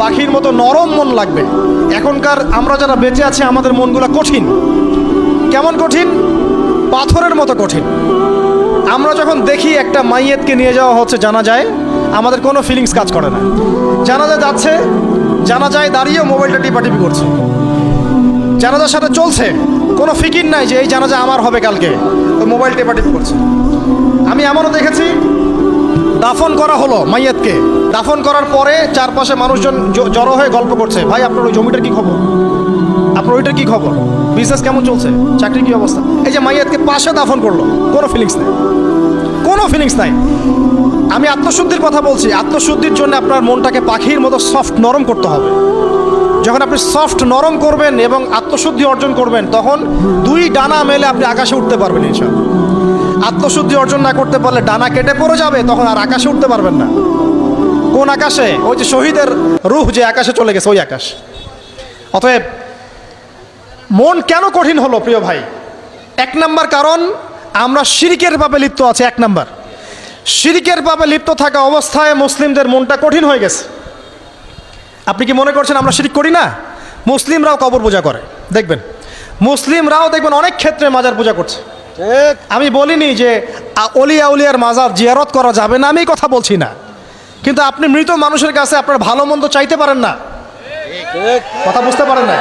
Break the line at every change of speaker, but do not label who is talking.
পাখির মতো নরম মন লাগবে। এখনকার আমরা যারা বেঁচে আছি, আমাদের মনগুলো কঠিন। কেমন কঠিন? পাথরের মতো কঠিন। আমরা যখন দেখি একটা মাইয়েতকে নিয়ে যাওয়া হচ্ছে জানা যায় আমাদের কোনো ফিলিংস কাজ করে না। জানাজা যাচ্ছে জানা যায় দাঁড়িয়েও মোবাইলটা টিপাটিপি করছে। জানাজার সাথে চলছে, কোনো ফিকির নাই যে এই জানাজা আমার হবে কালকে। ওই মোবাইল টেপাটিপি করছে। আমি এমনও দেখেছি দাফন করা হলো মাইয়াতকে। দাফন করার পরে চারপাশে মানুষজন জড়ো হয়ে গল্প করছে, ভাই, আপনার ওই জমিটার কি খবর? আপনার ওইটার কি খবর? বিজনেস কেমন চলছে? চাকরির কি অবস্থা? এই যে মাইয়াতকে পাশে দাফন করল, কোনো ফিলিংস নেই। কোনো ফিলিংস নাই। আমি আত্মশুদ্ধির কথা বলছি, আত্মশুদ্ধির জন্য আপনার মনটাকে পাখির মতো সফট নরম করতে হবে। যখন আপনি সফট নরম করবেন এবং আত্মশুদ্ধি অর্জন করবেন, তখন দুই ডানা মেলে আপনি আকাশে উঠতে পারবেন ইনশাল্লাহ আত্মশুদ্ধি অর্জন না করতে পারলে ডানা কেটে পড়ে যাবে, তখন আর আকাশে উঠতে পারবেন না। কোন আকাশে? ওই যে শহীদের রূহ যে আকাশে চলে গেছে, ওই আকাশ। অতএব, মন কেন কঠিন হলো, প্রিয় ভাই? এক নাম্বার কারণ, আমরা শিরিকের পাপে লিপ্ত আছে, এক নাম্বার। শিরিকের পাপে লিপ্ত থাকা অবস্থায় মুসলিমদের মনটা কঠিন হয়ে গেছে। আপনি কি মনে করছেন আমরা শিরিক করি না? মুসলিমরাও কবর পূজা করে, দেখবেন। মুসলিমরাও দেখবেন অনেক ক্ষেত্রে মাজার পূজা করছে। আমি বলিনি যে অলিয়া উলিয়ার মাজার জিয়ারত করা যাবে না আমি কথা বলছি না। কিন্তু আপনি মৃত মানুষের কাছে আপনার ভালো মন্দ চাইতে পারেন না। কথা বুঝতে পারেন না।